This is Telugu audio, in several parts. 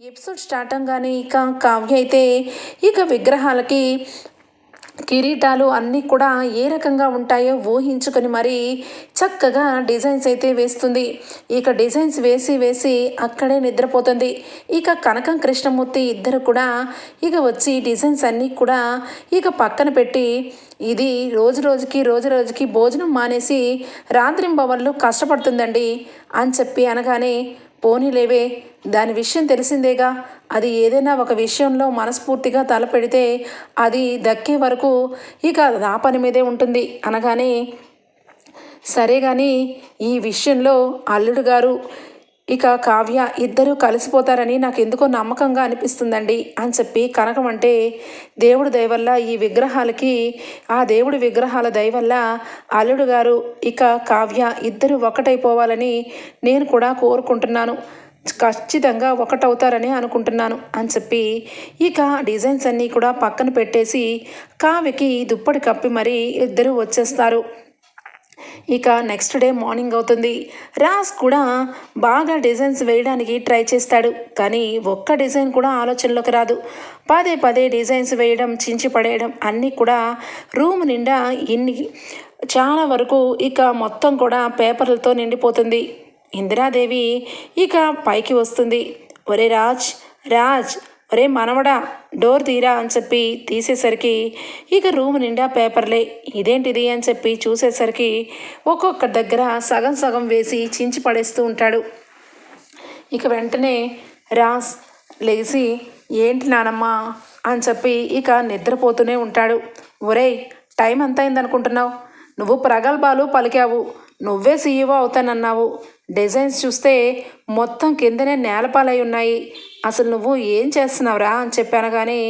ఎపిసోడ్ స్టార్ట్ అవగానే ఇక కావ్య అయితే ఇక విగ్రహాలకి కిరీటాలు అన్నీ కూడా ఏ రకంగా ఉంటాయో ఊహించుకొని మరి చక్కగా డిజైన్స్ అయితే వేస్తుంది. ఇక డిజైన్స్ వేసి వేసి అక్కడే నిద్రపోతుంది. ఇక కనకం కృష్ణమూర్తి ఇద్దరు కూడా ఇక వచ్చి డిజైన్స్ అన్నీ కూడా ఇక పక్కన పెట్టి ఇది రోజు రోజుకి రోజు రోజుకి భోజనం మానేసి రాత్రింబవళ్ళు కష్టపడుతుందండి అని చెప్పి అనగానే పోనీలేవే దాని విషయం తెలిసిందేగా? అది ఏదైనా ఒక విషయంలో మనస్ఫూర్తిగా తలపెడితే అది దక్కే వరకు ఇక ఆ పని మీదే ఉంటుంది అనగానే సరే కానీ ఈ విషయంలో అల్లుడు గారు ఇక కావ్య ఇద్దరూ కలిసిపోతారని నాకు ఎందుకో నమ్మకంగా అనిపిస్తుందండి అని చెప్పి కనకం అంటే దేవుడి దయవల్ల ఈ విగ్రహాలకి ఆ దేవుడి విగ్రహాల దయవల్ల అల్లుడు గారు ఇక కావ్య ఇద్దరు ఒకటైపోవాలని నేను కూడా కోరుకుంటున్నాను. ఖచ్చితంగా ఒకటవుతారని అనుకుంటున్నాను అని చెప్పి ఇక డిజైన్స్ అన్నీ కూడా పక్కన పెట్టేసి కావ్యకి దుప్పటి కప్పి మరీ ఇద్దరు వచ్చేస్తారు. ఇక నెక్స్ట్ డే మార్నింగ్ అవుతుంది. రాజ్ కూడా బాగా డిజైన్స్ వేయడానికి ట్రై చేస్తాడు. కానీ ఒక్క డిజైన్ కూడా ఆలోచనలోకి రాదు. పదే పదే డిజైన్స్ వేయడం చించి పడేయడం అన్నీ కూడా రూమ్ నిండా ఇన్ని చాలా వరకు ఇక మొత్తం కూడా పేపర్లతో నిండిపోతుంది. ఇందిరాదేవి ఇక పైకి వస్తుంది. ఒరే రాజ్ రాజ్ ఒరే మనవడా డోర్ తీరా అని చెప్పి తీసేసరికి ఇక రూమ్ నిండా పేపర్లే. ఇదేంటిది అని చెప్పి చూసేసరికి ఒక్కొక్క దగ్గర సగం సగం వేసి చించి పడేస్తూ ఉంటాడు. ఇక వెంటనే రాస్ లేచి ఏంటి నానమ్మ? అని చెప్పి ఇక నిద్రపోతూనే ఉంటాడు. ఒరేయ్ టైం ఎంత అయిందనుకుంటున్నావు? నువ్వు ప్రగల్భాలు పలికావు. నువ్వే సీఈఓ అవుతానన్నావు. డిజైన్స్ చూస్తే మొత్తం కిందనే నేలపాలై ఉన్నాయి. అసలు నువ్వు ఏం చేస్తున్నావురా అని చెప్పాను కానీ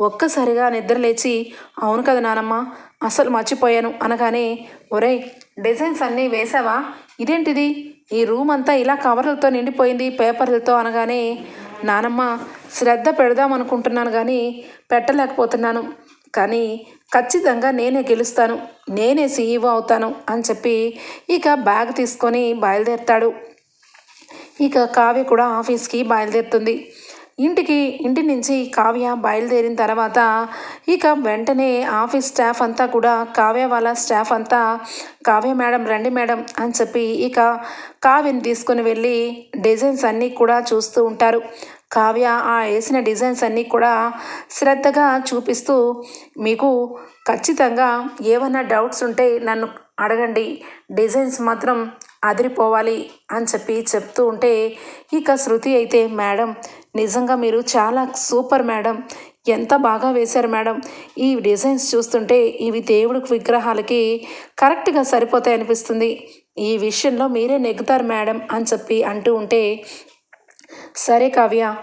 ఒక్కసారిగా నిద్ర లేచి అవును కదా నానమ్మ అసలు మర్చిపోయాను అనగానే ఒరేయ్ డిజైన్స్ అన్నీ వేసావా? ఇదేంటిది? ఈ రూమ్ అంతా ఇలా కవర్లతో నిండిపోయింది పేపర్లతో అనగానే నానమ్మ శ్రద్ధ పెడదాం అనుకుంటున్నాను కానీ పెట్టలేకపోతున్నాను. కానీ ఖచ్చితంగా నేనే గెలుస్తాను నేనే సీఈఓ అవుతాను అని చెప్పి ఇక బ్యాగ్ తీసుకొని బయలుదేరుతాడు. ఇక కావ్య కూడా ఆఫీస్కి బయలుదేరుతుంది. ఇంటికి ఇంటి నుంచి కావ్య బయలుదేరిన తర్వాత ఇక వెంటనే ఆఫీస్ స్టాఫ్ అంతా కూడా కావ్య వాళ్ళ స్టాఫ్ అంతా కావ్య మేడం రండి మేడం అని చెప్పి ఇక కావ్యని తీసుకొని వెళ్ళి డిజైన్స్ అన్నీ కూడా చూస్తూ ఉంటారు. కావ్య ఆ వేసిన డిజైన్స్ అన్నీ కూడా శ్రద్ధగా చూపిస్తూ మీకు ఖచ్చితంగా ఏమైనా డౌట్స్ ఉంటే నన్ను అడగండి. డిజైన్స్ మాత్రం అదిరిపోవాలి అని చెప్పి చెప్తూ ఉంటే ఇక శృతి అయితే మేడం నిజంగా మీరు చాలా సూపర్ మేడం. ఎంత బాగా వేశారు మేడం. ఈ డిజైన్స్ చూస్తుంటే ఇవి దేవుడికి విగ్రహాలకి కరెక్ట్గా సరిపోతాయి అనిపిస్తుంది. ఈ విషయంలో మీరే నెగ్గుతారు మేడం అని చెప్పి అంటూ ఉంటే సరే కావ్య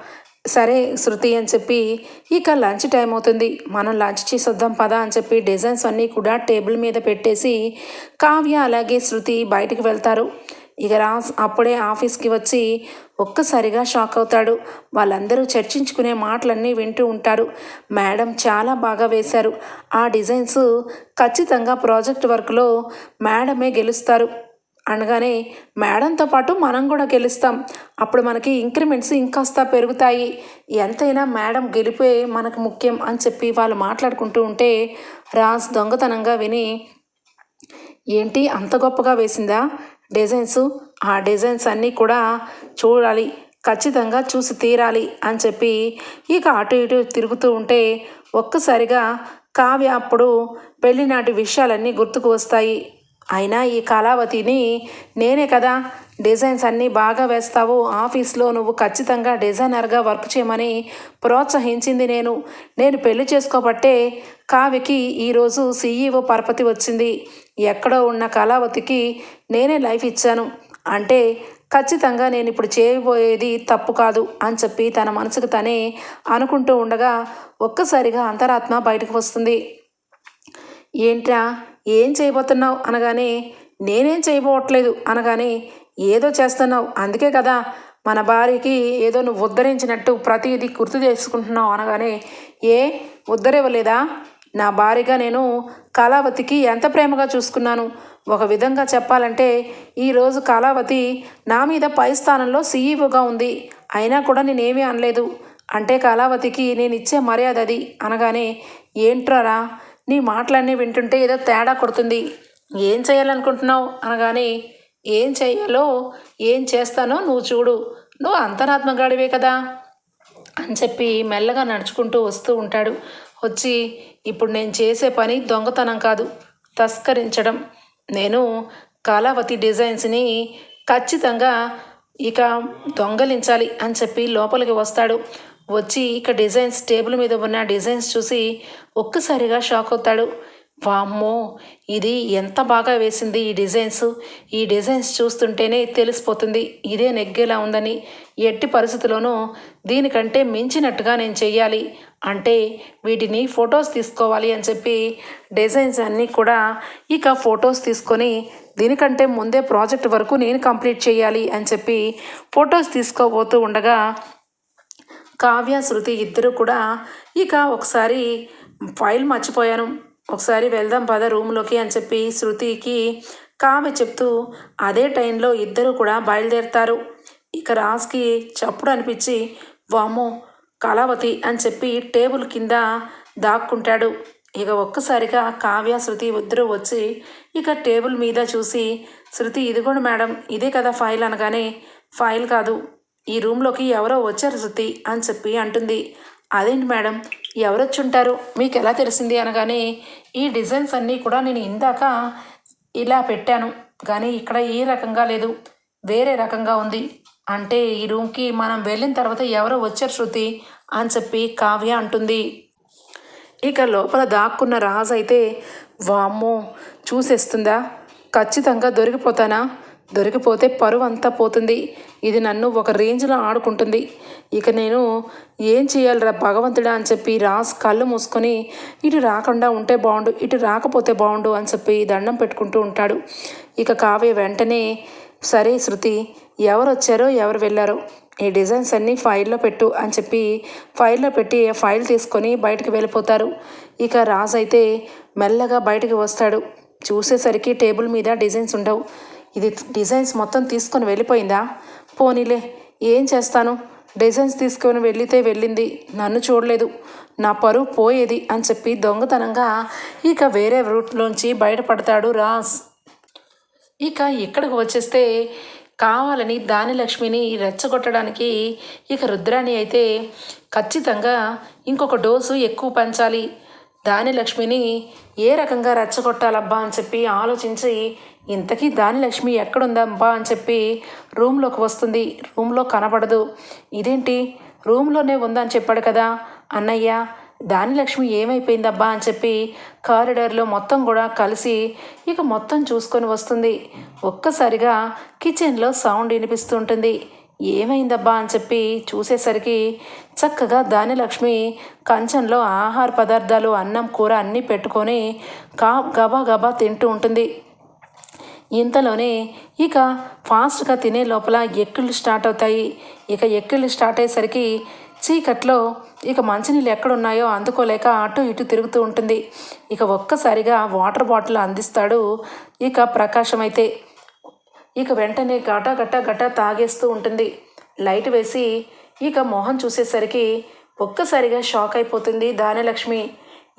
సరే శృతి అని చెప్పి ఇక లంచ్ టైం అవుతుంది. మనం లంచ్ చేసొద్దాం పదా అని చెప్పి డిజైన్స్ అన్నీ కూడా టేబుల్ మీద పెట్టేసి కావ్య అలాగే శృతి బయటికి వెళ్తారు. ఇక రా అప్పుడే ఆఫీస్కి వచ్చి ఒక్కసారిగా షాక్ అవుతాడు. వాళ్ళందరూ చర్చించుకునే మాటలన్నీ వింటూ ఉంటారు. మేడం చాలా బాగా వేశారు. ఆ డిజైన్స్ ఖచ్చితంగా ప్రాజెక్ట్ వర్క్లో మేడమే గెలుస్తారు. అనగానే మేడంతో పాటు మనం కూడా గెలుస్తాం. అప్పుడు మనకి ఇంక్రిమెంట్స్ ఇంకాస్త పెరుగుతాయి. ఎంతైనా మేడం గెలిపే మనకు ముఖ్యం అని చెప్పి వాళ్ళు మాట్లాడుకుంటూ ఉంటే రాజ్ దొంగతనంగా విని ఏంటి అంత గొప్పగా వేసిందా? డిజైన్స్? ఆ డిజైన్స్ అన్నీ కూడా చూడాలి. ఖచ్చితంగా చూసి తీరాలి అని చెప్పి ఇక అటు ఇటు తిరుగుతూ ఉంటే ఒక్కసారిగా కావ్య అప్పుడు పెళ్ళినాటి విషయాలన్నీ గుర్తుకు వస్తాయి. అయినా ఈ కళావతిని నేనే కదా డిజైన్స్ అన్నీ బాగా వేస్తావు. ఆఫీస్లో నువ్వు ఖచ్చితంగా డిజైనర్గా వర్క్ చేయమని ప్రోత్సహించింది నేను. నేను పెళ్ళి చేసుకోబట్టే కావికి ఈరోజు సీఈఓ పరపతి వచ్చింది. ఎక్కడో ఉన్న కళావతికి నేనే లైఫ్ ఇచ్చాను. అంటే ఖచ్చితంగా నేను ఇప్పుడు చేయబోయేది తప్పు కాదు అని చెప్పి తన మనసుకు తనే అనుకుంటూ ఉండగా ఒక్కసారిగా అంతరాత్మ బయటకు వస్తుంది. ఏంట్రా? ఏం చేయబోతున్నావు అనగానే నేనేం చేయబోవట్లేదు అనగానే ఏదో చేస్తున్నావు. అందుకే కదా మన భార్యకి ఏదో నువ్వు ఉద్ధరించినట్టు ప్రతిదీ గుర్తు చేసుకుంటున్నావు అనగానే ఏ ఉద్ధరివ్వలేదా? నా భార్యగా నేను కళావతికి ఎంత ప్రేమగా చూసుకున్నాను. ఒక విధంగా చెప్పాలంటే ఈరోజు కళావతి నా మీద పై స్థానంలో సీఈఓగా ఉంది. అయినా కూడా నేనేమీ అనలేదు. అంటే కళావతికి నేను ఇచ్చే మర్యాద అది. అనగానే ఏంట్రారా నీ మాటలన్నీ వింటుంటే ఏదో తేడా కొడుతుంది. ఏం చేయాలనుకుంటున్నావు? అనగానే ఏం చేయాలో ఏం చేస్తానో నువ్వు చూడు. నువ్వు అంతరాత్మగాడివే కదా? అని చెప్పి మెల్లగా నడుచుకుంటూ వస్తూ ఉంటాడు. వచ్చి ఇప్పుడు నేను చేసే పని దొంగతనం కాదు. తస్కరించడం. నేను కళావతి డిజైన్స్ని ఖచ్చితంగా ఇక దొంగలించాలి అని చెప్పి లోపలికి వస్తాడు. వచ్చి ఇక డిజైన్స్ టేబుల్ మీద ఉన్న డిజైన్స్ చూసి ఒక్కసారిగా షాక్ అవుతాడు. వామ్మో ఇది ఎంత బాగా వేసింది ఈ డిజైన్స్. ఈ డిజైన్స్ చూస్తుంటేనే తెలిసిపోతుంది ఇదే నెగ్గేలా ఉందని. ఎట్టి పరిస్థితుల్లోనూ దీనికంటే మించినట్టుగా నేను చెయ్యాలి. అంటే వీటిని ఫొటోస్ తీసుకోవాలి అని చెప్పి డిజైన్స్ అన్నీ కూడా ఇక ఫొటోస్ తీసుకొని దీనికంటే ముందే ప్రాజెక్ట్ వరకు నేను కంప్లీట్ చేయాలి అని చెప్పి ఫొటోస్ తీసుకోబోతూ ఉండగా కావ్య శృతి ఇద్దరు కూడా ఇక ఒకసారి ఫైల్ మర్చిపోయాను. ఒకసారి వెళ్దాం పద రూమ్లోకి అని చెప్పి శృతికి కావ్య చెప్తూ అదే టైంలో ఇద్దరు కూడా బయలుదేరుతారు. ఇక రాజ్కి చప్పుడు అనిపించి వామో కళావతి అని చెప్పి టేబుల్ కింద దాక్కుంటాడు. ఇక ఒక్కసారిగా కావ్య శృతి ఇద్దరు వచ్చి ఇక టేబుల్ మీద చూసి శృతి ఇదిగోండి మేడం ఇదే కదా ఫైల్ అనగానే ఫైల్ కాదు ఈ రూమ్లోకి ఎవరో వచ్చారు శృతి అని చెప్పి అంటుంది. అదేంటి మేడం? ఎవరొచ్చుంటారు? మీకు ఎలా తెలిసింది అనగానే ఈ డిజైన్స్ అన్నీ కూడా నేను ఇందాక ఇలా పెట్టాను కానీ ఇక్కడ ఏ రకంగా లేదు వేరే రకంగా ఉంది. అంటే ఈ రూమ్కి మనం వెళ్ళిన తర్వాత ఎవరో వచ్చారు శృతి అని చెప్పి కావ్య అంటుంది. ఇక లోపల దాక్కున్న రాజు అయితే వామ్మో చూసేస్తుందా? ఖచ్చితంగా దొరికిపోతానా? దొరికిపోతే పరువు అంతా పోతుంది. ఇది నన్ను ఒక రేంజ్లో ఆడుకుంటుంది. ఇక నేను ఏం చేయాలిరా భగవంతుడా అని చెప్పి రాస్ కళ్ళు మూసుకొని ఇటు రాకుండా ఉంటే బాగుండు ఇటు రాకపోతే బాగుండు అని చెప్పి దండం పెట్టుకుంటూ ఉంటాడు. ఇక కావ్య వెంటనే సరే శృతి ఎవరు వచ్చారో ఎవరు వెళ్ళారో ఈ డిజైన్స్ అన్నీ ఫైల్లో పెట్టు అని చెప్పి ఫైల్లో పెట్టి ఫైల్ తీసుకొని బయటకు వెళ్ళిపోతారు. ఇక రాజ్ అయితే మెల్లగా బయటకు వస్తాడు. చూసేసరికి టేబుల్ మీద డిజైన్స్ ఉండవు. ఇది డిజైన్స్ మొత్తం తీసుకొని వెళ్ళిపోయిందా? పోనీలే ఏం చేస్తాను? డిజైన్స్ తీసుకొని వెళ్ళితే వెళ్ళింది నన్ను చూడలేదు. నా పరువు పోయేది అని చెప్పి దొంగతనంగా ఇక వేరే రూట్లోంచి బయటపడతాడు రాజ్ ఇక ఇక్కడికి వచ్చేస్తే కావాలని దానిలక్ష్మిని రెచ్చగొట్టడానికి ఇక రుద్రాణి అయితే ఖచ్చితంగా ఇంకొక డోసు ఎక్కువ పంచాలి. దానిలక్ష్మిని ఏ రకంగా రెచ్చగొట్టాలబ్బా అని చెప్పి ఆలోచించి ఇంతకీ దానిలక్ష్మి ఎక్కడుందబ్బా అని చెప్పి రూమ్లోకి వస్తుంది. రూమ్లో కనబడదు. ఇదేంటి? రూమ్లోనే ఉందని చెప్పాడు కదా. అన్నయ్య దానిలక్ష్మి ఏమైపోయిందబ్బా అని చెప్పి కారిడార్లో మొత్తం కూడా కలిసి ఇక మొత్తం చూసుకొని వస్తుంది. ఒక్కసారిగా కిచెన్లో సౌండ్ వినిపిస్తుంటుంది. ఏమైందబ్బా అని చెప్పి చూసేసరికి చక్కగా దానిలక్ష్మి కంచంలో ఆహార పదార్థాలు అన్నం కూర అన్నీ పెట్టుకొని కా గబా గబా తింటూ ఉంటుంది. ఇంతలోనే ఇక ఫాస్ట్గా తినే లోపల ఎక్కిళ్ళు స్టార్ట్ అవుతాయి. ఇక ఎక్కిళ్ళు స్టార్ట్ అయ్యేసరికి చీకట్లో ఇక మంచినీళ్ళు ఎక్కడున్నాయో అందుకోలేక అటు ఇటు తిరుగుతూ ఉంటుంది. ఇక ఒక్కసారిగా వాటర్ బాటిల్ అందిస్తాడు ఇక ప్రకాశం అయితే. ఇక వెంటనే గట గట గట్ట తాగేస్తూ ఉంటుంది. లైట్ వేసి ఇక మొహం చూసేసరికి ఒక్కసారిగా షాక్ అయిపోతుంది దానిలక్ష్మి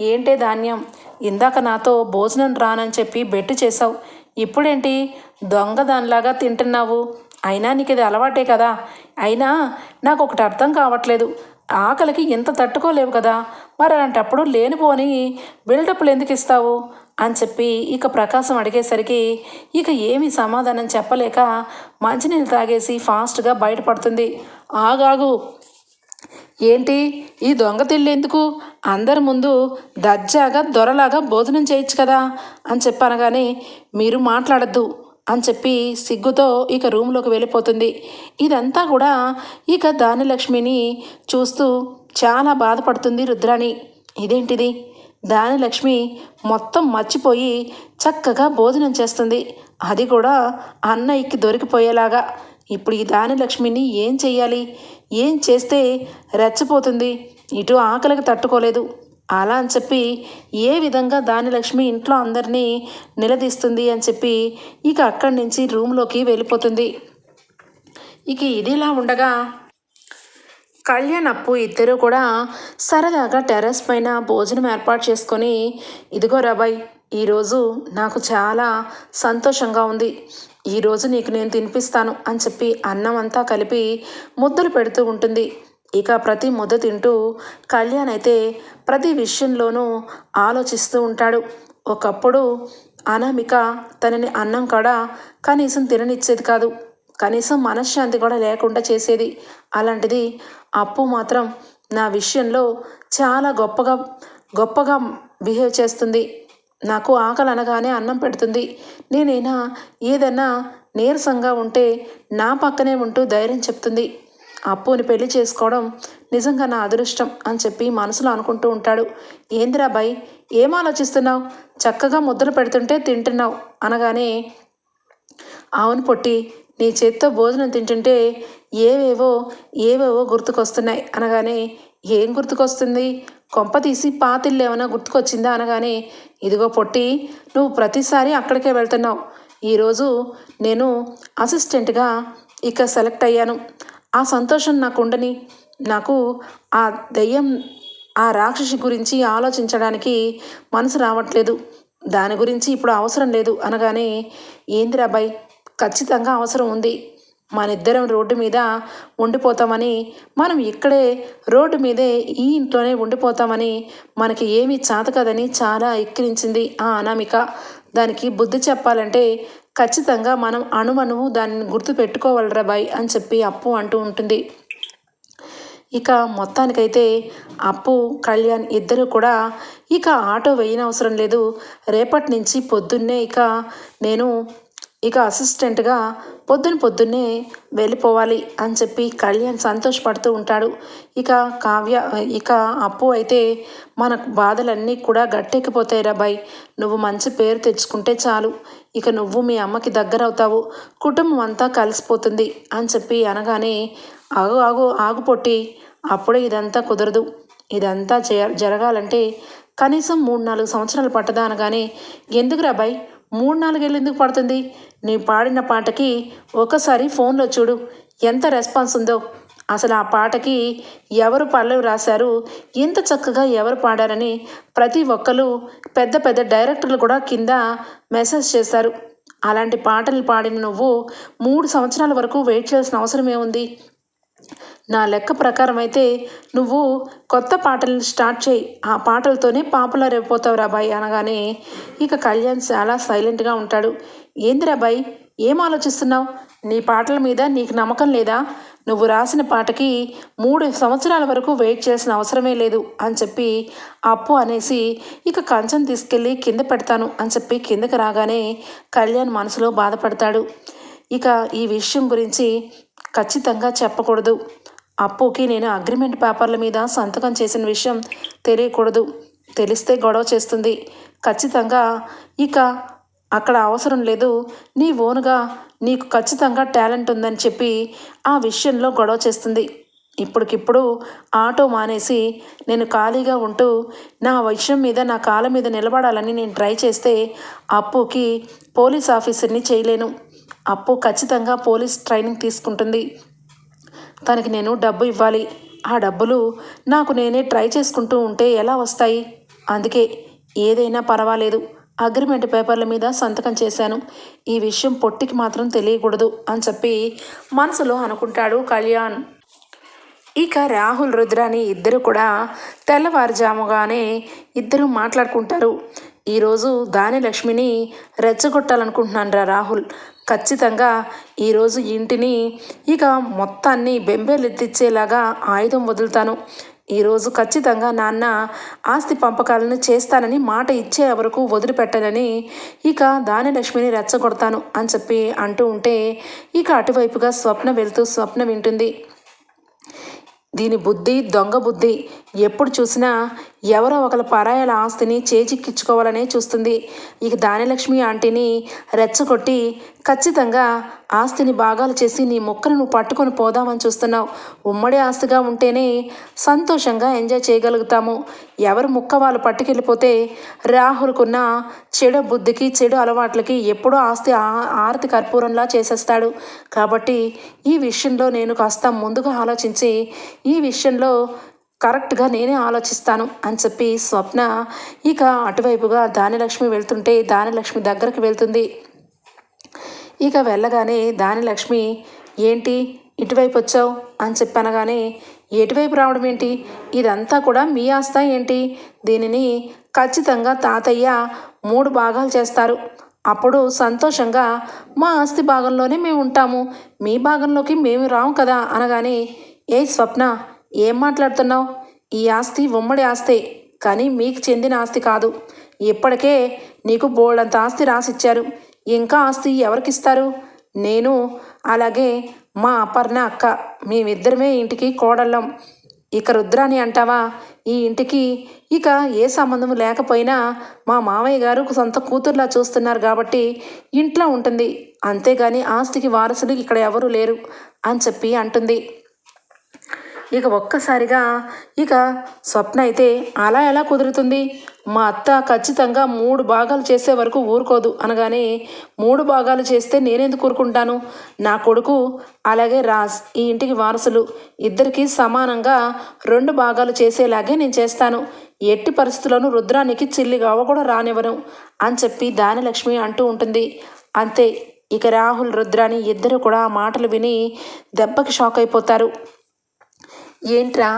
ఏంటే ధాన్యం? ఇందాక నాతో భోజనం రానని చెప్పి బెట్టు చేసావు ఇప్పుడేంటి? దొంగ దానిలాగా తింటున్నావు. అయినా నీకు ఇది అలవాటే కదా. అయినా నాకు ఒకటి అర్థం కావట్లేదు. ఆకలికి ఇంత తట్టుకోలేవు కదా. మరి అలాంటప్పుడు లేనిపోని బిల్డప్లు ఎందుకు ఇస్తావు? అని చెప్పి ఇక ప్రకాశం అడిగేసరికి ఇక ఏమి సమాధానం చెప్పలేక మంచినీళ్ళు తాగేసి ఫాస్ట్గా బయటపడుతుంది. ఆగాగు. ఏంటి? ఈ దొంగ ఎందుకు? అందరి ముందు దర్జాగా దొరలాగా భోజనం చేయొచ్చు కదా? అని చెప్పనగానే మీరు మాట్లాడద్దు అని చెప్పి సిగ్గుతో ఇక రూమ్లోకి వెళ్ళిపోతుంది. ఇదంతా కూడా ఇక దానిలక్ష్మిని చూస్తూ చాలా బాధపడుతుంది రుద్రాణి. ఇదేంటిది? దానిలక్ష్మి మొత్తం మర్చిపోయి చక్కగా భోజనం చేస్తుంది. అది కూడా అన్నయ్యకి దొరికిపోయేలాగా. ఇప్పుడు ఈ దానిలక్ష్మిని ఏం చెయ్యాలి? ఏం చేస్తే రెచ్చపోతుంది? ఇటు ఆకలికి తట్టుకోలేదు. అలా అని చెప్పి ఏ విధంగా దానిలక్ష్మి ఇంట్లో అందరినీ నిలదీస్తుంది అని చెప్పి ఇక అక్కడి నుంచి రూమ్లోకి వెళ్ళిపోతుంది. ఇక ఇదిలా ఉండగా కళ్యాణ్ అప్పు ఇద్దరు కూడా సరదాగా టెర్రస్ పైన భోజనం ఏర్పాటు చేసుకొని ఇదిగో రాబాయ్ ఈరోజు నాకు చాలా సంతోషంగా ఉంది. ఈరోజు నీకు నేను తినిపిస్తాను అని చెప్పి అన్నం అంతా కలిపి ముద్దలు పెడుతూ ఉంటుంది. ఇక ప్రతి ముద్ద తింటూ కళ్యాణ్ అయితే ప్రతి విషయంలోనూ ఆలోచిస్తూ ఉంటాడు. ఒకప్పుడు అనామిక తనని అన్నం కూడా కనీసం తిననిచ్చేది కాదు. కనీసం మనశ్శాంతి కూడా లేకుండా చేసేది. అలాంటిది అప్పు మాత్రం నా విషయంలో చాలా గొప్పగా గొప్పగా బిహేవ్ చేస్తుంది. నాకు ఆకలి అనగానే అన్నం పెడుతుంది. నేనైనా ఏదైనా నీరసంగా ఉంటే నా పక్కనే ఉంటూ ధైర్యం చెప్తుంది. అప్పుని పెళ్ళి చేసుకోవడం నిజంగా నా అదృష్టం అని చెప్పి మనసులో అనుకుంటూ ఉంటాడు. ఏందిరా బాయ్ ఏం ఆలోచిస్తున్నావు? చక్కగా ముద్దలు పెడుతుంటే తింటున్నావు అనగానే అవును పొట్టి నీ చేత్తో భోజనం తింటుంటే ఏవేవో ఏవేవో గుర్తుకొస్తున్నాయి. అనగానే ఏం గుర్తుకొస్తుంది? కొంప తీసి పాతిళ్ళు ఏమైనా గుర్తుకొచ్చిందా? అనగానే ఇదిగో పొట్టి నువ్వు ప్రతిసారి అక్కడికే వెళ్తున్నావు. ఈరోజు నేను అసిస్టెంట్గా ఇక సెలెక్ట్ అయ్యాను. ఆ సంతోషం నాకు ఉండని నాకు ఆ దెయ్యం ఆ రాక్షసి గురించి ఆలోచించడానికి మనసు రావట్లేదు. దాని గురించి ఇప్పుడు అవసరం లేదు. అనగానే ఏందిరా బాయ్ ఖచ్చితంగా అవసరం ఉంది. మనిద్దరం రోడ్డు మీద ఉండిపోతామని మనం ఇక్కడే రోడ్డు మీదే ఈ ఇంట్లోనే ఉండిపోతామని మనకి ఏమీ చాతకదని చాలా ఎక్కిరించింది ఆ అనామిక. దానికి బుద్ధి చెప్పాలంటే ఖచ్చితంగా మనం అణువణువు దాన్ని గుర్తు పెట్టుకోవాలిరా బాయ్ అని చెప్పి అప్పు అంటూ ఉంటుంది. ఇక మొత్తానికైతే అప్పు కళ్యాణ్ ఇద్దరు కూడా ఇక ఆటో వేయనవసరం లేదు. రేపటి నుంచి పొద్దున్నే ఇక నేను ఇక అసిస్టెంట్గా పొద్దున పొద్దున్నే వెళ్ళిపోవాలి అని చెప్పి కళ్యాణ్ సంతోషపడుతూ ఉంటాడు. ఇక కావ్య ఇక అప్పు అయితే మన బాధలన్నీ కూడా గట్టెక్కిపోతాయి రాబాయ్ నువ్వు మంచి పేరు తెచ్చుకుంటే చాలు. ఇక నువ్వు మీ అమ్మకి దగ్గర అవుతావు కుటుంబం అంతా కలిసిపోతుంది అని చెప్పి అనగానే ఆగు ఆగు ఆగు పొట్టి. అప్పుడే ఇదంతా కుదరదు. ఇదంతా జరగాలంటే కనీసం మూడు నాలుగు సంవత్సరాలు పట్టదా అనగానే ఎందుకు రాబాయ్ మూడు నాలుగేళ్ళు ఎందుకు పడుతుంది? నీ పాడిన పాటకి ఒకసారి ఫోన్లో చూడు. ఎంత రెస్పాన్స్ ఉందో. అసలు ఆ పాటకి ఎవరు పల్లవి రాశారు? ఇంత చక్కగా ఎవరు పాడారని ప్రతి ఒక్కరు పెద్ద పెద్ద డైరెక్టర్లు కూడా కింద మెసేజ్ చేశారు అలాంటి పాటలు పాడిన నువ్వు మూడు సంవత్సరాల వరకు వెయిట్ చేయాల్సిన అవసరం ఏముంది నా లెక్క ప్రకారం అయితే నువ్వు కొత్త పాటలను స్టార్ట్ చేయి. ఆ పాటలతోనే పాపులర్ అయిపోతావు రాబాయ్ అనగానే ఇక కళ్యాణ్ చాలా సైలెంట్గా ఉంటాడు. ఏంది రాబాయ్ ఏం ఆలోచిస్తున్నావు? నీ పాటల మీద నీకు నమ్మకం లేదా? నువ్వు రాసిన పాటకి మూడు సంవత్సరాల వరకు వెయిట్ చేసిన అవసరమే లేదు అని చెప్పి అప్పు అనేసి ఇక కంచం తీసుకెళ్ళి కింద పెడతాను అని చెప్పి కిందకి రాగానే కళ్యాణ్ మనసులో బాధపడతాడు. ఇక ఈ విషయం గురించి ఖచ్చితంగా చెప్పకూడదు. అప్పుకి నేను అగ్రిమెంట్ పేపర్ల మీద సంతకం చేసిన విషయం తెలియకూడదు. తెలిస్తే గొడవ చేస్తుంది. ఖచ్చితంగా ఇక అక్కడ అవసరం లేదు. నీ ఓనుగా నీకు ఖచ్చితంగా టాలెంట్ ఉందని చెప్పి ఆ విషయంలో గొడవ చేస్తుంది. ఇప్పటికిప్పుడు ఆటో మానేసి నేను ఖాళీగా ఉంటూ నా విషయం మీద నా కాళ్ళ మీద నిలబడాలని నేను ట్రై చేస్తే అప్పుకి పోలీస్ ఆఫీసర్ని చేయలేను. అప్పు ఖచ్చితంగా పోలీస్ ట్రైనింగ్ తీసుకుంటుంది. తనకి నేను డబ్బు ఇవ్వాలి. ఆ డబ్బులు నాకు నేనే ట్రై చేసుకుంటూ ఉంటే ఎలా వస్తాయి? అందుకే ఏదైనా పర్వాలేదు. అగ్రిమెంట్ పేపర్ల మీద సంతకం చేశాను. ఈ విషయం పొట్టికి మాత్రం తెలియకూడదు అని చెప్పి మనసులో అనుకుంటాడు కళ్యాణ్. ఇక రాహుల్ రుద్రాని ఇద్దరు కూడా తెల్లవారుజాముగానే ఇద్దరు మాట్లాడుకుంటారు. ఈరోజు దాని లక్ష్మిని రెచ్చగొట్టాలనుకుంటున్నాను రా రాహుల్. ఖచ్చితంగా ఈరోజు ఇంటిని ఇక మొత్తాన్ని బెంబేలెత్తిచ్చేలాగా ఆయుధం వదులుతాను. ఈరోజు ఖచ్చితంగా నాన్న ఆస్తి పంపకాలను చేస్తానని మాట ఇచ్చే వరకు వదిలిపెట్టాలని ఇక దానిలక్ష్మిని రెచ్చగొడతాను అని చెప్పి అంటూ ఉంటే ఇక అటువైపుగా స్వప్న వెళ్తూ స్వప్న వింటుంది. దీని బుద్ధి దొంగ బుద్ధి ఎప్పుడు చూసినా ఎవరో ఒకరి పరాయాల ఆస్తిని చేజిక్కించుకోవాలనే చూస్తుంది. ఇక దానిలక్ష్మి ఆంటీని రెచ్చగొట్టి ఖచ్చితంగా ఆస్తిని భాగాలు చేసి నీ మొక్కను నువ్వు పట్టుకొని పోదామని చూస్తున్నావు. ఉమ్మడి ఆస్తిగా ఉంటేనే సంతోషంగా ఎంజాయ్ చేయగలుగుతాము. ఎవరు ముక్క వాళ్ళు పట్టుకెళ్ళిపోతే రాహుల్కున్న చెడు బుద్ధికి చెడు అలవాట్లకి ఎప్పుడూ ఆస్తి ఆరతి కర్పూరంలా చేసేస్తాడు. కాబట్టి ఈ విషయంలో నేను కాస్త ముందుగా ఆలోచించి ఈ విషయంలో కరెక్ట్గా నేనే ఆలోచిస్తాను అని చెప్పి స్వప్న ఇక అటువైపుగా దానిలక్ష్మి వెళ్తుంటే దానిలక్ష్మి దగ్గరికి వెళ్తుంది. ఇక వెళ్ళగానే దానిలక్ష్మి ఏంటి? ఇటువైపు వచ్చావు? అని చెప్పనగానే ఎటువైపు రావడం ఏంటి? ఇదంతా కూడా మీ ఆస్థ ఏంటి? దీనిని ఖచ్చితంగా తాతయ్య మూడు భాగాలు చేస్తారు. అప్పుడు సంతోషంగా మా ఆస్తి భాగంలోనే మేము ఉంటాము. మీ భాగంలోకి మేము రాము కదా అనగానే ఏ స్వప్న ఏం మాట్లాడుతున్నావు? ఈ ఆస్తి ఉమ్మడి ఆస్తే కానీ మీకు చెందిన ఆస్తి కాదు. ఇప్పటికే నీకు బోల్డంత ఆస్తి రాసిచ్చారు. ఇంకా ఆస్తి ఎవరికిస్తారు? నేను అలాగే మా అపర్ణ అక్క. మేమిద్దరమే ఇంటికి కోడళ్ళం. ఇక రుద్రాని అంటావా? ఈ ఇంటికి ఇక ఏ సంబంధం లేకపోయినా మా మావయ్య గారు సొంత కూతుర్లా చూస్తున్నారు కాబట్టి ఇంట్లో ఉంటుంది. అంతేగాని ఆస్తికి వారసులు ఇక్కడ ఎవరు లేరు అని చెప్పి అంటుంది. ఇక ఒక్కసారిగా ఇక స్వప్న అయితే అలా ఎలా కుదురుతుంది? మా అత్త ఖచ్చితంగా మూడు భాగాలు చేసే వరకు ఊరుకోదు అనగానే మూడు భాగాలు చేస్తే నేనెందుకు ఊరుకుంటాను? నా కొడుకు అలాగే రాజ్ ఈ ఇంటికి వారసులు. ఇద్దరికి సమానంగా రెండు భాగాలు చేసేలాగే నేను చేస్తాను. ఎట్టి పరిస్థితుల్లోనూ రుద్రానికి చిల్లిగావ కూడా రానివ్వను అని చెప్పి దానిలక్ష్మి అంటూ ఉంటుంది. అంతే ఇక రాహుల్ రుద్రాని ఇద్దరు కూడా ఆ మాటలు విని దెబ్బకి షాక్ అయిపోతారు. ఏంట్రా?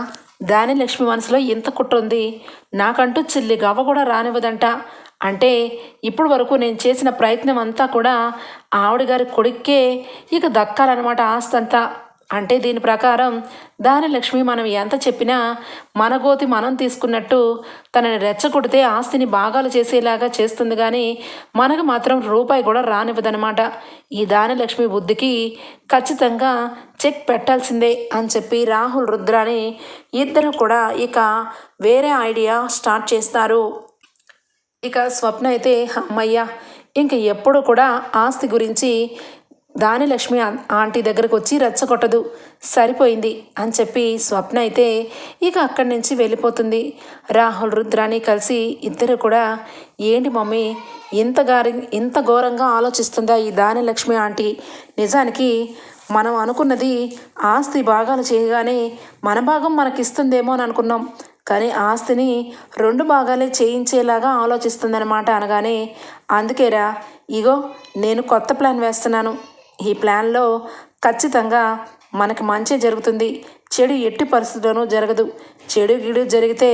దాని లక్ష్మి మనసులో ఇంత కుట్రుంది? నాకంటూ చిల్లి గవ్వ కూడా రానివ్వదంట. అంటే ఇప్పటి వరకు నేను చేసిన ప్రయత్నం అంతా కూడా ఆవిడ గారి కొడుక్కే ఇక దక్కాలన్నమాట ఆస్తంతా. అంటే దీని ప్రకారం దానలక్ష్మి మనం ఎంత చెప్పినా మన గోతి మనం తీసుకున్నట్టు తనని రెచ్చగొడితే ఆస్తిని భాగాలు చేసేలాగా చేస్తుంది కానీ మనకు మాత్రం రూపాయి కూడా రానివ్వదనమాట ఈ దానలక్ష్మి బుద్ధికి ఖచ్చితంగా చెక్ పెట్టాల్సిందే అని చెప్పి రాహుల్ రుద్రాని ఇద్దరు కూడా ఇక వేరే ఐడియా స్టార్ట్ చేస్తారు. ఇక స్వప్న అయితే అమ్మయ్య ఇంక ఎప్పుడు కూడా ఆస్తి గురించి దాని లక్ష్మి ఆంటీ దగ్గరకు వచ్చి రెచ్చగొట్టదు. సరిపోయింది అని చెప్పి స్వప్న అయితే ఇక అక్కడి నుంచి వెళ్ళిపోతుంది. రాహుల్ రుద్రాని కలిసి ఇద్దరు కూడా ఏంటి మమ్మీ ఇంత గారి ఇంత ఘోరంగా ఆలోచిస్తుందా ఈ దాని లక్ష్మి ఆంటీ? నిజానికి మనం అనుకున్నది ఆస్తి భాగాలు చేయగానే మన భాగం మనకిస్తుందేమో అని అనుకున్నాం. కానీ ఆస్తిని రెండు భాగాలే చేయించేలాగా ఆలోచిస్తుందన్నమాట అనగానే అందుకేరా ఇగో నేను కొత్త ప్లాన్ వేస్తున్నాను. ఈ ప్లాన్లో ఖచ్చితంగా మనకి మంచి జరుగుతుంది. చెడు ఎట్టి పరిస్థితుల్లోనూ జరగదు. చెడు గిడు జరిగితే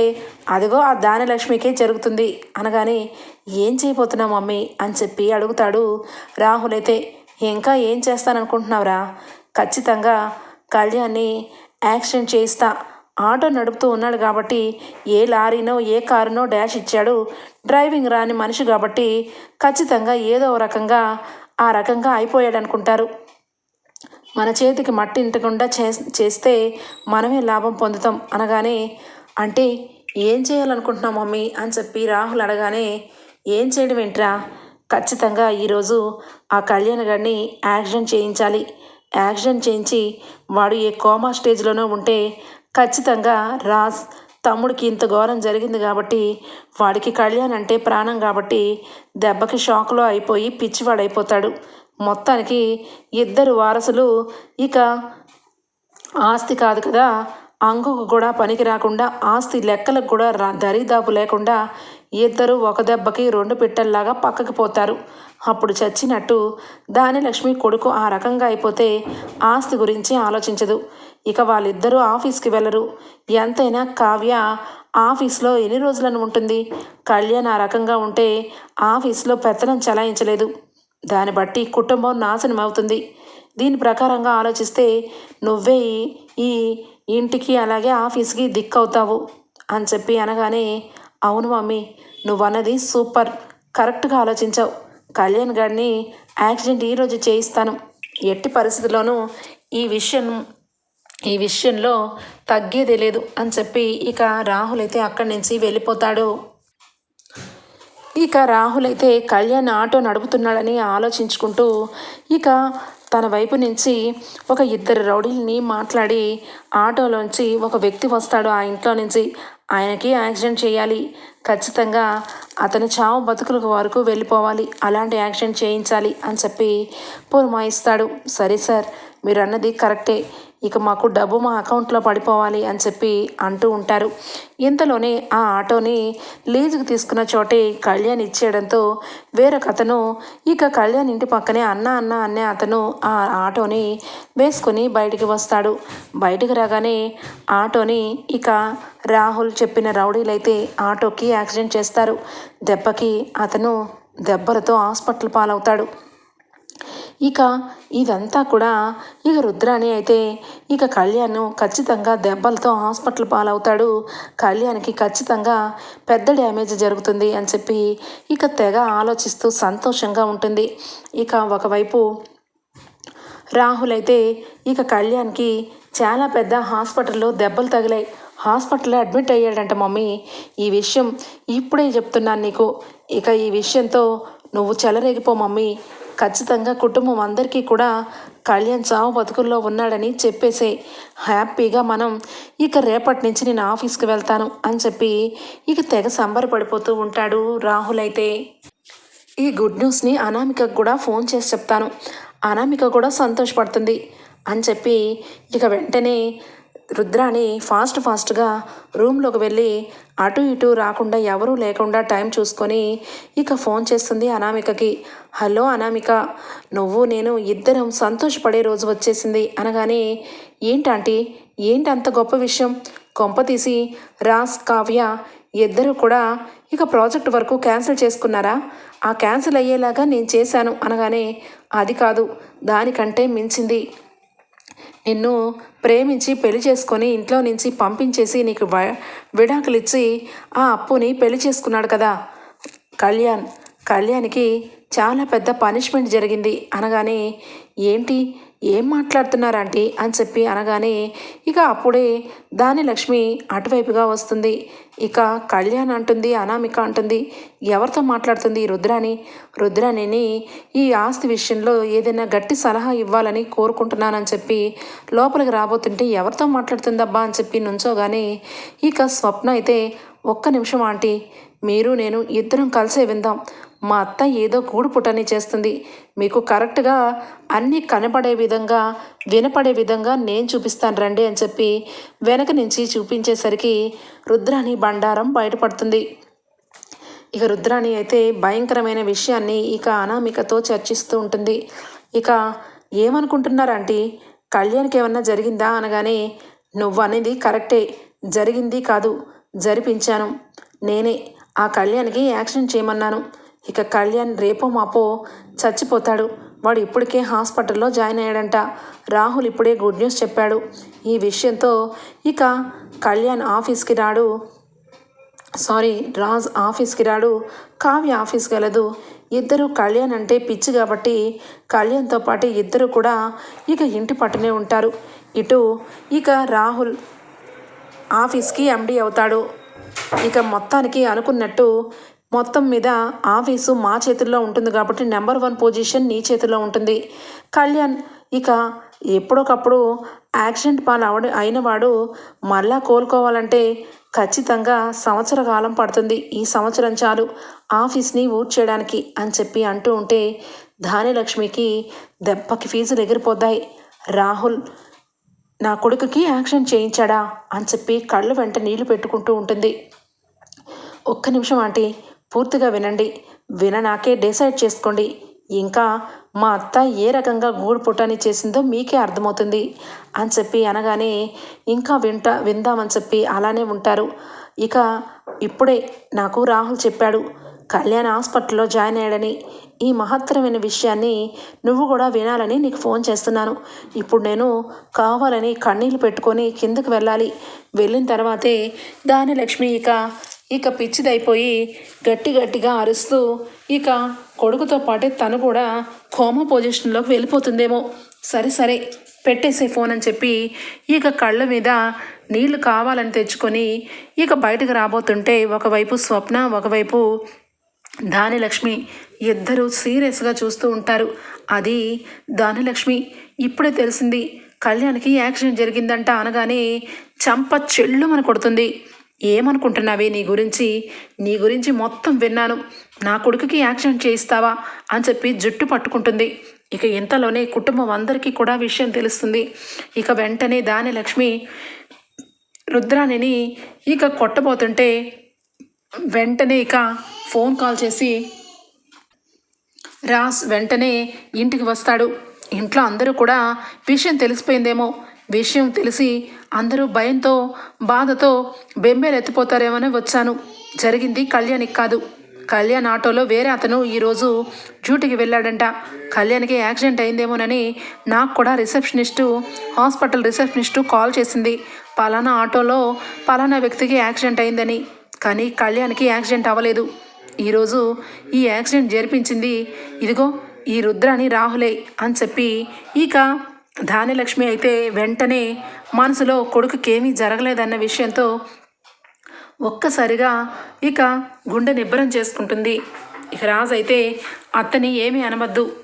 అదిగో ఆ దానిలక్ష్మికే జరుగుతుంది అనగానే ఏం చేయబోతున్నావు మమ్మీ అని చెప్పి అడుగుతాడు రాహుల్ అయితే. ఇంకా ఏం చేస్తాననుకుంటున్నావురా? ఖచ్చితంగా కళ్యాణ్ని యాక్సిడెంట్ చేయిస్తా. ఆటో నడుపుతూ ఉన్నాడు కాబట్టి ఏ లారీనో ఏ కారునో డాష్ ఇచ్చాడు. డ్రైవింగ్ రాని మనిషి కాబట్టి ఖచ్చితంగా ఏదో రకంగా ఆ రకంగా అయిపోయాడు అనుకుంటారు మన చేతికి మట్టి ఇంటకుండా చే చేస్తే మనమే లాభం పొందుతాం అనగానే అంటే ఏం చేయాలనుకుంటున్నాం మమ్మీ? అని చెప్పి రాహుల్ అడగానే ఏం చేయడం ఏంట్రా? ఖచ్చితంగా ఈరోజు ఆ కళ్యాణ్ గారిని యాక్సిడెంట్ చేయించాలి. యాక్సిడెంట్ చేయించి వాడు ఏ కోమా స్టేజ్లోనో ఉంటే ఖచ్చితంగా రాజ్ తమ్ముడికి ఇంత ఘోరం జరిగింది కాబట్టి వాడికి కళ్యాణ్ అంటే ప్రాణం కాబట్టి దెబ్బకి షాక్లో అయిపోయి పిచ్చివాడైపోతాడు. మొత్తానికి ఇద్దరు వారసులు ఇక ఆస్తి కాదు కదా. అంగుకు కూడా పనికి రాకుండా ఆస్తి లెక్కలకు కూడా దరిదాపు లేకుండా ఇద్దరు ఒక దెబ్బకి రెండు పిట్టల్లాగా పక్కకి పోతారు. అప్పుడు చచ్చినట్టు దానిలక్ష్మి కొడుకు ఆ రకంగా అయిపోతే ఆస్తి గురించి ఆలోచించదు. ఇక వాళ్ళిద్దరూ ఆఫీస్కి వెళ్ళరు. ఎంతైనా కావ్య ఆఫీస్లో ఎన్ని రోజులను ఉంటుంది? కళ్యాణ్ ఆ రకంగా ఉంటే ఆఫీస్లో పెత్తనం చలాయించలేదు. దాన్ని బట్టి కుటుంబం నాశనం అవుతుంది. దీని ప్రకారంగా ఆలోచిస్తే నువ్వే ఈ ఇంటికి అలాగే ఆఫీస్కి దిక్కవుతావు అని చెప్పి అనగానే అవును మమ్మీ నువ్వన్నది సూపర్. కరెక్ట్గా ఆలోచించావు. కళ్యాణ్ గారిని యాక్సిడెంట్ ఈరోజు చేయిస్తాను. ఎట్టి పరిస్థితుల్లోనూ ఈ విషయం ఈ విషయంలో తగ్గేది లేదు అని చెప్పి ఇక రాహుల్ అయితే అక్కడి నుంచి వెళ్ళిపోతాడు. ఇక రాహుల్ అయితే కళ్యాణ్ ఆటో నడుపుతున్నాడని ఆలోచించుకుంటూ ఇక తన వైపు నుంచి ఒక ఇద్దరు రౌడీల్ని మాట్లాడి ఆటోలోంచి ఒక వ్యక్తి వస్తాడు ఆ ఇంట్లో నుంచి. ఆయనకి యాక్సిడెంట్ చేయాలి. ఖచ్చితంగా అతని చావు బతుకుల వరకు వెళ్ళిపోవాలి. అలాంటి యాక్సిడెంట్ చేయించాలి అని చెప్పి పురమాయిస్తాడు. సరే సార్ మీరు అన్నది కరెక్టే. ఇక మాకు డబ్బు మా అకౌంట్లో పడిపోవాలి అని చెప్పి అంటూ ఉంటారు. ఇంతలోనే ఆ ఆటోని లీజుకు తీసుకున్న చోటే కళ్యాణ్ ఇచ్చేయడంతో వేరొక అతను ఇక కళ్యాణ్ ఇంటి పక్కనే అన్న అన్న అనే అతను ఆ ఆటోని వేసుకొని బయటికి వస్తాడు. బయటికి రాగానే ఆటోని ఇక రాహుల్ చెప్పిన రౌడీలైతే ఆటోకి యాక్సిడెంట్ చేస్తారు. దెబ్బకి అతను దెబ్బలతో హాస్పిటల్ పాలవుతాడు. ఇక ఇదంతా కూడా ఇక రుద్రాణి అయితే ఇక కళ్యాణ్ ఖచ్చితంగా దెబ్బలతో హాస్పిటల్ పాలవుతాడు. కళ్యాణ్కి ఖచ్చితంగా పెద్ద డ్యామేజ్ జరుగుతుంది అని చెప్పి ఇక తెగ ఆలోచిస్తూ సంతోషంగా ఉంటుంది. ఇక ఒకవైపు రాహుల్ అయితే ఇక కళ్యాణ్కి చాలా పెద్ద హాస్పిటల్లో దెబ్బలు తగిలాయి. హాస్పిటల్లో అడ్మిట్ అయ్యాడంట మమ్మీ. ఈ విషయం ఇప్పుడే చెప్తున్నాను నీకు. ఇక ఈ విషయంతో నువ్వు చెలరేగిపో మమ్మీ. ఖచ్చితంగా కుటుంబం అందరికీ కూడా కళ్యాణ్ చావు బతుకుల్లో ఉన్నాడని చెప్పేసే హ్యాపీగా మనం ఇక రేపటి నుంచి నేను ఆఫీస్కి వెళ్తాను అని చెప్పి ఇక తెగ సంబరపడిపోతూ ఉంటాడు రాహుల్ అయితే. ఈ గుడ్ న్యూస్ని అనామికకు కూడా ఫోన్ చేసి చెప్తాను. అనామిక కూడా సంతోషపడుతుంది అని చెప్పి ఇక వెంటనే రుద్రాని ఫాస్ట్ ఫాస్ట్గా రూమ్లోకి వెళ్ళి అటు ఇటు రాకుండా ఎవరూ లేకుండా టైం చూసుకొని ఇక ఫోన్ చేస్తుంది అనామికకి. హలో అనామిక నువ్వు నేను ఇద్దరం సంతోషపడే రోజు వచ్చేసింది అనగానే ఏంటంటీ ఏంటి అంత గొప్ప విషయం? కొంప తీసి రాస్ కావ్య ఇద్దరు కూడా ఇక ప్రాజెక్ట్ వరకు క్యాన్సిల్ చేసుకున్నారా? ఆ క్యాన్సిల్ అయ్యేలాగా నేను చేశాను అనగానే అది కాదు దానికంటే మించింది నిన్ను ప్రేమించి పెళ్ళి చేసుకొని ఇంట్లో నుంచి పంపించేసి నీకు వ- విడాకులు ఇచ్చి ఆ అప్పుని పెళ్ళి చేసుకున్నాడు కదా. కళ్యాణ్ కళ్యాణ్కి చాలా పెద్ద పనిష్మెంట్ జరిగింది అనగానే ఏంటి? ఏం మాట్లాడుతున్నారంటీ అని చెప్పి అనగానే ఇక అప్పుడే దాని లక్ష్మి అటువైపుగా వస్తుంది. ఇక కళ్యాణ్ అంటుంది అనామిక అంటుంది ఎవరితో మాట్లాడుతుంది ఈ రుద్రాని రుద్రాణిని ఈ ఆస్తి విషయంలో ఏదైనా గట్టి సలహా ఇవ్వాలని కోరుకుంటున్నానని చెప్పి లోపలికి రాబోతుంటే ఎవరితో మాట్లాడుతుందబ్బా అని చెప్పి నుంచోగానే ఇక స్వప్న అయితే ఒక్క నిమిషం ఆంటీ మీరు నేను ఇద్దరం కలిసే విందాం. మా అత్త ఏదో గూడు పుటని చేస్తుంది. మీకు కరెక్ట్గా అన్నీ కనపడే విధంగా వినపడే విధంగా నేను చూపిస్తాను రండి అని చెప్పి వెనక నుంచి చూపించేసరికి రుద్రాని బండారం బయటపడుతుంది. ఇక రుద్రాణి అయితే భయంకరమైన విషయాన్ని ఇక అనామికతో చర్చిస్తూ ఉంటుంది. ఇక ఏమనుకుంటున్నారంటే కళ్యాణ్కి ఏమన్నా జరిగిందా అనగానే నువ్వు అనేది కరెక్టే జరిగింది కాదు జరిపించాను. నేనే ఆ కళ్యాణ్కి యాక్షన్ చేయమన్నాను. ఇక కళ్యాణ్ రేపో మాపో చచ్చిపోతాడు. వాడు ఇప్పటికే హాస్పిటల్లో జాయిన్ అయ్యాడంట. రాహుల్ ఇప్పుడే గుడ్ న్యూస్ చెప్పాడు. ఈ విషయంతో ఇక కళ్యాణ్ ఆఫీస్కి రాడు. సారీ రాజ్ ఆఫీస్కి రాడు. కావ్య ఆఫీస్కి వెళ్ళదు. ఇద్దరు కళ్యాణ్ అంటే పిచ్చి కాబట్టి కళ్యాణ్తో పాటు ఇద్దరు కూడా ఇక ఇంటి పట్టునే ఉంటారు. ఇటు ఇక రాహుల్ ఆఫీస్కి ఎండీ అవుతాడు. ఇక మొత్తానికి అనుకున్నట్టు మొత్తం మీద ఆఫీసు మా చేతుల్లో ఉంటుంది కాబట్టి నెంబర్ వన్ పొజిషన్ నీ చేతిలో ఉంటుంది. కళ్యాణ్ ఇక ఎప్పుడొకప్పుడు యాక్సిడెంట్ పాలు అవడ అయినవాడు మళ్ళా కోలుకోవాలంటే ఖచ్చితంగా సంవత్సర కాలం పడుతుంది. ఈ సంవత్సరం చాలు ఆఫీస్ని ఊడ్చేయడానికి అని చెప్పి అంటూ ఉంటే ధాన్యలక్ష్మికి దెబ్బకి ఫీజులు ఎగిరిపోద్దాయి. రాహుల్ నా కొడుకుకి యాక్షన్ చేయించాడా అని చెప్పి కళ్ళు వెంట నీళ్ళు పెట్టుకుంటూ ఉంటుంది. ఒక్క నిమిషం ఆంటీ పూర్తిగా వినండి. విననాకే డిసైడ్ చేసుకోండి. ఇంకా మా అత్త ఏ రకంగా గూడు పుటాని చేసిందో మీకే అర్థమవుతుంది అని చెప్పి అనగానే ఇంకా వింటా విందామని చెప్పి అలానే ఉంటారు. ఇక ఇప్పుడే నాకు రాహుల్ చెప్పాడు కళ్యాణ్ హాస్పిటల్లో జాయిన్ అయ్యాడని. ఈ మహత్తరమైన విషయాన్ని నువ్వు కూడా వినాలని నీకు ఫోన్ చేస్తున్నాను. ఇప్పుడు నేను కావాలని కన్నీళ్ళు పెట్టుకొని కిందకు వెళ్ళాలి. వెళ్ళిన తర్వాతే దాని లక్ష్మి ఇక ఇక పిచ్చిదైపోయి గట్టి గట్టిగా అరుస్తూ ఇక కొడుకుతో పాటే తను కూడా కోమ పొజిషన్లోకి వెళ్ళిపోతుందేమో. సరే సరే పెట్టేసే ఫోన్ అని చెప్పి ఇక కళ్ళ మీద నీళ్ళు కావాలని తెచ్చుకొని ఇక బయటకు రాబోతుంటే ఒకవైపు స్వప్న ఒకవైపు దానిలక్ష్మి ఇద్దరూ సీరియస్గా చూస్తూ ఉంటారు. అది దానిలక్ష్మి ఇప్పుడే తెలిసింది కళ్యాణ్కి యాక్సిడెంట్ జరిగిందంట అనగానే చంప చెల్లుమని కొడుతుంది. ఏమనుకుంటున్నావే నీ గురించి? నీ గురించి మొత్తం విన్నాను. నా కొడుకుకి యాక్షన్ చేయిస్తావా? అని చెప్పి జుట్టు పట్టుకుంటుంది. ఇక ఇంతలోనే కుటుంబం అందరికీ కూడా విషయం తెలుస్తుంది. ఇక వెంటనే దాని లక్ష్మి రుద్రాణిని ఇక కొట్టబోతుంటే వెంటనే ఇక ఫోన్ కాల్ చేసి రాస్ వెంటనే ఇంటికి వస్తాడు. ఇంట్లో అందరూ కూడా విషయం తెలిసిపోయిందేమో. విషయం తెలిసి అందరూ భయంతో బాధతో బెంబేలు ఎత్తిపోతారేమని వచ్చాను. జరిగింది కళ్యాణికి కాదు. కళ్యాణ్ ఆటోలో వేరే అతను ఈరోజు డ్యూటీకి వెళ్ళాడంట. కళ్యాణ్కి యాక్సిడెంట్ అయిందేమోనని నాకు కూడా రిసెప్షనిస్టు హాస్పిటల్ రిసెప్షనిస్టు కాల్ చేసింది. పలానా ఆటోలో పలానా వ్యక్తికి యాక్సిడెంట్ అయిందని. కానీ కళ్యాణ్కి యాక్సిడెంట్ అవ్వలేదు. ఈరోజు ఈ యాక్సిడెంట్ జరిపించింది. ఇదిగో ఈ రుద్రాని రాహులే అని చెప్పి ఇక ధాన్యలక్ష్మి అయితే వెంటనే మనసులో కొడుకుకేమీ జరగలేదన్న విషయంతో ఒక్కసారిగా ఇక గుండె నిబ్బరం చేసుకుంటుంది. ఇక రాజు అయితే అత్తని ఏమీ అనవద్దు.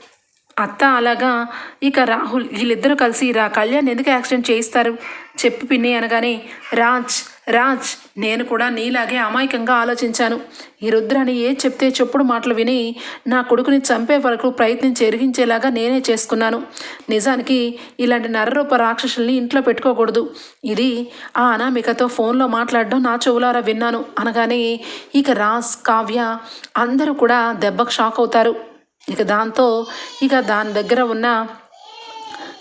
అత్త అలాగా ఇక రాహుల్ వీళ్ళిద్దరూ కలిసి రా కళ్యాణ్ ఎందుకు యాక్సిడెంట్ చేయిస్తారు? చెప్పు పిన్ని అనగానే రాజ్ రాజ్ నేను కూడా నీలాగే అమాయకంగా ఆలోచించాను. ఈ రుద్రాని ఏ చెప్తే చెప్పుడు మాటలు విని నా కొడుకుని చంపే వరకు ప్రయత్నించి ఎరిగించేలాగా నేనే చేసుకున్నాను. నిజానికి ఇలాంటి నరరూప రాక్షసుల్ని ఇంట్లో పెట్టుకోకూడదు. ఇది ఆ అనామికతో ఫోన్లో మాట్లాడడం నా చెవులారా విన్నాను. అనగానే ఇక రాజ్ కావ్య అందరూ కూడా దెబ్బకు షాక్ అవుతారు. ఇక దాంతో ఇక దాని దగ్గర ఉన్న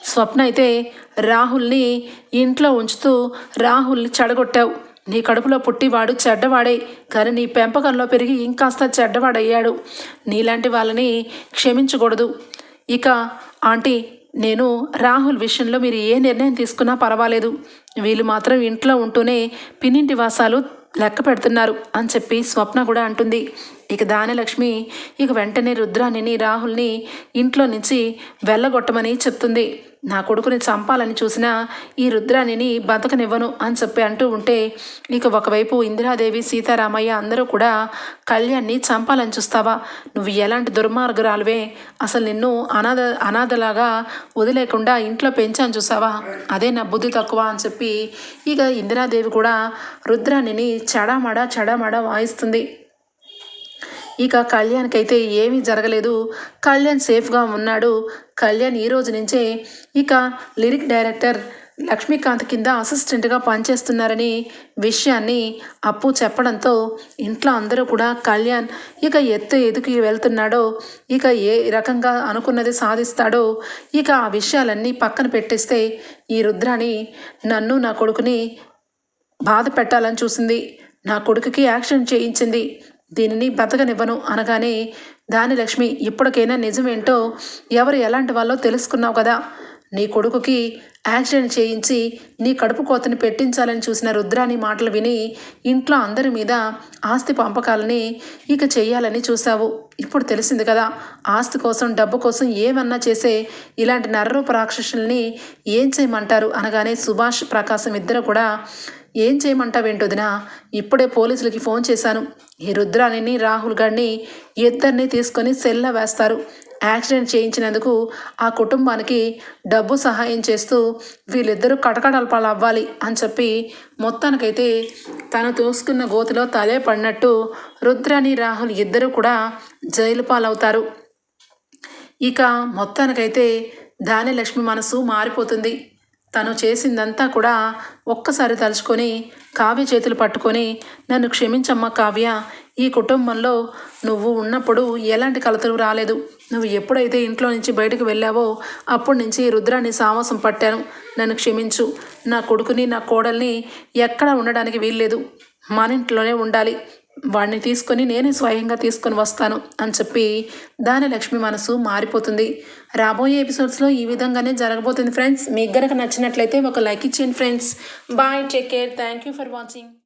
స్వప్న అయితే రాహుల్ని ఇంట్లో ఉంచుతూ రాహుల్ని చెడగొట్టావు. నీ కడుపులో పుట్టివాడు చెడ్డవాడే. కానీ నీ పెంపకంలో పెరిగి ఇంకాస్త చెడ్డవాడయ్యాడు. నీలాంటి వాళ్ళని క్షమించకూడదు. ఇక ఆంటీ నేను రాహుల్ విషయంలో మీరు ఏ నిర్ణయం తీసుకున్నా పర్వాలేదు. వీళ్ళు మాత్రం ఇంట్లో ఉంటూనే పిన్నింటి వాసాలు లెక్క పెడుతున్నారు అని చెప్పి స్వప్న కూడా అంటుంది. ఇక దానలక్ష్మి ఇక వెంటనే రుద్రాణిని రాహుల్ని ఇంట్లో నుంచి వెళ్ళగొట్టమని చెప్తుంది. నా కొడుకుని చంపాలని చూసినా ఈ రుద్రాణిని బతకనివ్వను అని చెప్పి అంటూ ఉంటే ఇక ఒకవైపు ఇందిరాదేవి సీతారామయ్య అందరూ కూడా కళ్యాణ్ని చంపాలని చూస్తావా? నువ్వు ఎలాంటి దుర్మార్గురాలువే? అసలు నిన్ను అనాథ అనాథలాగా వదిలేకుండా ఇంట్లో పెంచాను చూసావా? అదే నా బుద్ధి తక్కువ అని చెప్పి ఇక ఇందిరాదేవి కూడా రుద్రాణిని చడామడ చడామడ వాయిస్తుంది. ఇక కళ్యాణ్కి అయితే ఏమీ జరగలేదు. కళ్యాణ్ సేఫ్గా ఉన్నాడు. కళ్యాణ్ ఈ రోజు నుంచే ఇక లిరిక్ డైరెక్టర్ లక్ష్మీకాంత్ కింద అసిస్టెంట్గా పనిచేస్తున్నారని విషయాన్ని అప్పు చెప్పడంతో ఇంట్లో అందరూ కూడా కళ్యాణ్ ఇక ఎత్తు ఎదుకి వెళ్తున్నాడో ఇక ఏ రకంగా అనుకున్నది సాధిస్తాడో ఇక ఆ విషయాలన్నీ పక్కన పెట్టేస్తే ఈ రుద్రాని నన్ను నా కొడుకుని బాధ పెట్టాలని చూసింది. నా కొడుకుకి యాక్షన్ చేయించింది. దీనిని బతకనివ్వను అనగానే దాని లక్ష్మి ఇప్పటికైనా నిజమేంటో ఎవరు ఎలాంటి వాళ్ళో తెలుసుకున్నావు కదా. నీ కొడుకుకి యాక్సిడెంట్ చేయించి నీ కడుపు కోతని పెట్టించాలని చూసిన రుద్రాని మాటలు విని ఇంట్లో అందరి మీద ఆస్తి పంపకాలని ఇక చేయాలని చూసావు ఇప్పుడు తెలిసింది కదా ఆస్తి కోసం డబ్బు కోసం ఏమన్నా చేసే ఇలాంటి నర్రూప రాక్షసుల్ని ఏం చేయమంటారు? అనగానే సుభాష్ ప్రకాశం ఇద్దరు కూడా ఏం చేయమంటావేంటొదినా ఇప్పుడే పోలీసులకి ఫోన్ చేశాను. ఈ రుద్రాణిని రాహుల్ గారిని ఇద్దరిని తీసుకొని సెల్ల వేస్తారు. యాక్సిడెంట్ చేయించినందుకు ఆ కుటుంబానికి డబ్బు సహాయం చేస్తూ వీళ్ళిద్దరూ కటకడల్పాలు అవ్వాలి అని చెప్పి మొత్తానికైతే తను తోసుకున్న గోతిలో తలే పడినట్టు రుద్రాణి రాహుల్ ఇద్దరు కూడా జైలు పాలవుతారు. ఇక మొత్తానికైతే ధాన్యలక్ష్మి మనసు మారిపోతుంది. తను చేసిందంతా కూడా ఒక్కసారి తలుచుకొని కావ్య చేతులు పట్టుకొని నన్ను క్షమించమ్మ కావ్య ఈ కుటుంబంలో నువ్వు ఉన్నప్పుడు ఎలాంటి కలతలు రాలేదు. నువ్వు ఎప్పుడైతే ఇంట్లో నుంచి బయటకు వెళ్ళావో అప్పటి నుంచి రుద్రాన్ని సామసం పట్టాను. నన్ను క్షమించు. నా కొడుకుని నా కోడల్ని ఎక్కడ ఉండడానికి వీల్లేదు. మన ఇంట్లోనే ఉండాలి. వాడిని తీసుకొని నేనే స్వయంగా తీసుకొని వస్తాను అని చెప్పి దాని లక్ష్మి మనసు మారిపోతుంది. రాబోయే ఎపిసోడ్స్లో ఈ విధంగానే జరగబోతుంది ఫ్రెండ్స్ మీకు గనక నచ్చినట్లయితే ఒక లైక్ ఇచ్చేయండి friends bye take care thank you for watching